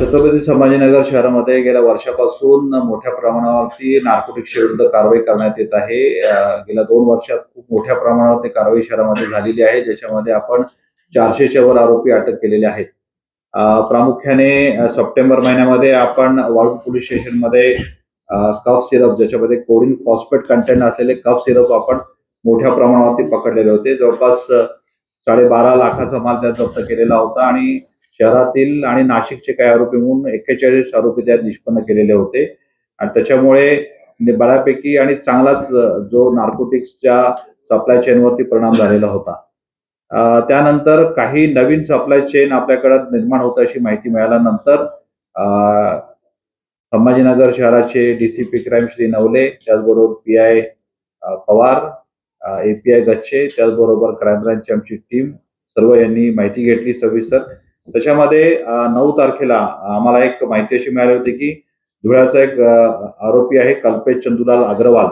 छत्रपती संभाजीनगर शहरामध्ये गेल्या वर्षापासून मोठ्या प्रमाणावरती नार्कोटिक्स विरुद्ध कारवाई करण्यात येत आहे. गेल्या दोन वर्षात खूप मोठ्या प्रमाणावरती कारवाई शहरामध्ये झालेली आहे ज्याच्यामध्ये आपण चारशेच्या वर आरोपी अटक केलेले आहेत. प्रामुख्याने सप्टेंबर महिन्यामध्ये आपण वाळूज पोलीस स्टेशनमध्ये कफ सिरप ज्याच्यामध्ये कोडिन फॉस्फेट कंटेंट असलेले कफ सिरप आपण मोठ्या प्रमाणावरती पकडलेले होते. जवळपास साडेबारा लाखाचा माल त्यात जप्त केलेला होता आणि शहरातील आणि नाशिकचे काही आरोपी म्हणून एक्केचाळीस आरोपी त्यात निष्पन्न केलेले होते. आणि त्याच्यामुळे बऱ्यापैकी आणि चांगलाच जो नार्कोटिक्सच्या सप्लाय चेनवरती परिणाम झालेला होता. त्यानंतर काही नवीन सप्लाय चेन आपल्याकडे निर्माण होत अशी माहिती मिळाल्यानंतर संभाजीनगर शहराचे डीसीपी क्राईम श्री नवले त्याचबरोबर P I Pawar API Gachche त्याचबरोबर क्राईम ब्रांचची आमची टीम सर्व यांनी माहिती घेतली सविस्तर. त्याच्यामध्ये नऊ तारखेला आम्हाला एक माहिती अशी मिळाली होती की धुळ्याचा एक आरोपी आहे कल्पेश चंदुलाल अग्रवाल.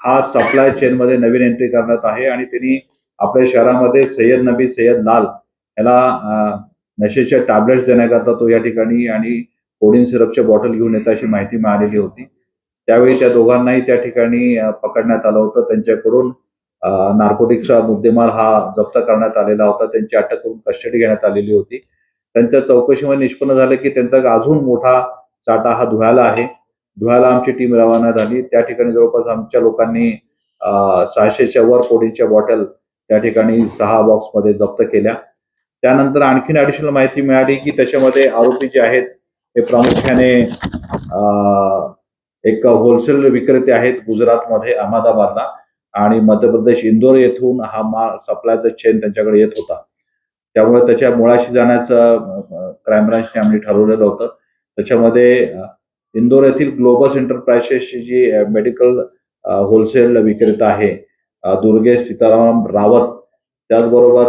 हा सप्लाय चेन मध्ये नवीन एंट्री करण्यात आहे आणि त्यांनी आपल्या शहरामध्ये सय्यद नबी सय्यद लाल याला नशेच्या टॅबलेट्स देण्याकरता तो या ठिकाणी आणि कोडिन सिरपच्या बॉटल घेऊन येत अशी माहिती मिळालेली होती. त्यावेळी त्या दोघांनाही त्या ठिकाणी पकडण्यात आलं होतं. त्यांच्याकडून नार्कोटिक्सचा मुद्देमाल हा जप्त करण्यात आलेला होता. त्यांची अटक करून कस्टडी घेण्यात आलेली होती. त्यांच्या चौकशीमध्ये निष्पन्न झालं की त्यांचा अजून मोठा साठा हा धुळ्याला आहे. धुळ्याला आमची टीम रवाना झाली. त्या ठिकाणी जवळपास आमच्या लोकांनी सहाशेच्या वर कोटींच्या बॉटल त्या ठिकाणी सहा बॉक्समध्ये जप्त केल्या. त्यानंतर आणखीन ऍडिशनल माहिती मिळाली की त्याच्यामध्ये आरोपी जे आहेत हे प्रामुख्याने एक होलसेल विक्रेते आहेत गुजरातमध्ये अहमदाबादला. आणि मध्य प्रदेश इंदोर येथून हा माल सप्लायचा चेन त्यांच्याकडे येत होता. त्यामुळे त्याच्या मुळाशी जाण्याचं क्राईम ब्रांचने आम्ही ठरवलेलं होतं. त्याच्यामध्ये इंदोर येथील ग्लोबस एंटरप्राइसेसची जी मेडिकल होलसेल विक्रेता आहे दुर्गे सीताराम रावत त्याचबरोबर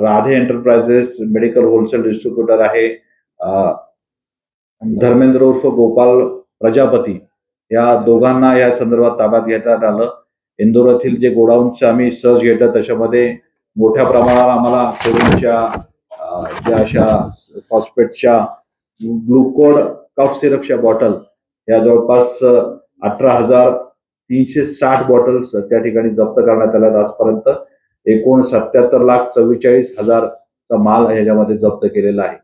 Radhe enterprises medical wholesale distributor आहे धर्मेंद्र उर्फ गोपाल प्रजापती. या दोघांना या संदर्भात ताब्यात घेण्यात आलं. इंदोर येथील जे गोडाऊनचं आम्ही सर्च घेतलं त्याच्यामध्ये मोठ्या प्रमाणावर आम्हाला कोरोनाच्या ज्या अशा फॉस्फेटच्या ग्लुकोड कफ सिरपच्या बॉटल या जवळपास अठरा हजार तीनशे साठ बॉटल्स त्या ठिकाणी जप्त करण्यात आल्यात आजपर्यंत. एकूण सत्याहत्तर लाख चव्वेचाळीस हजारचा माल ह्याच्यामध्ये जप्त केलेला आहे.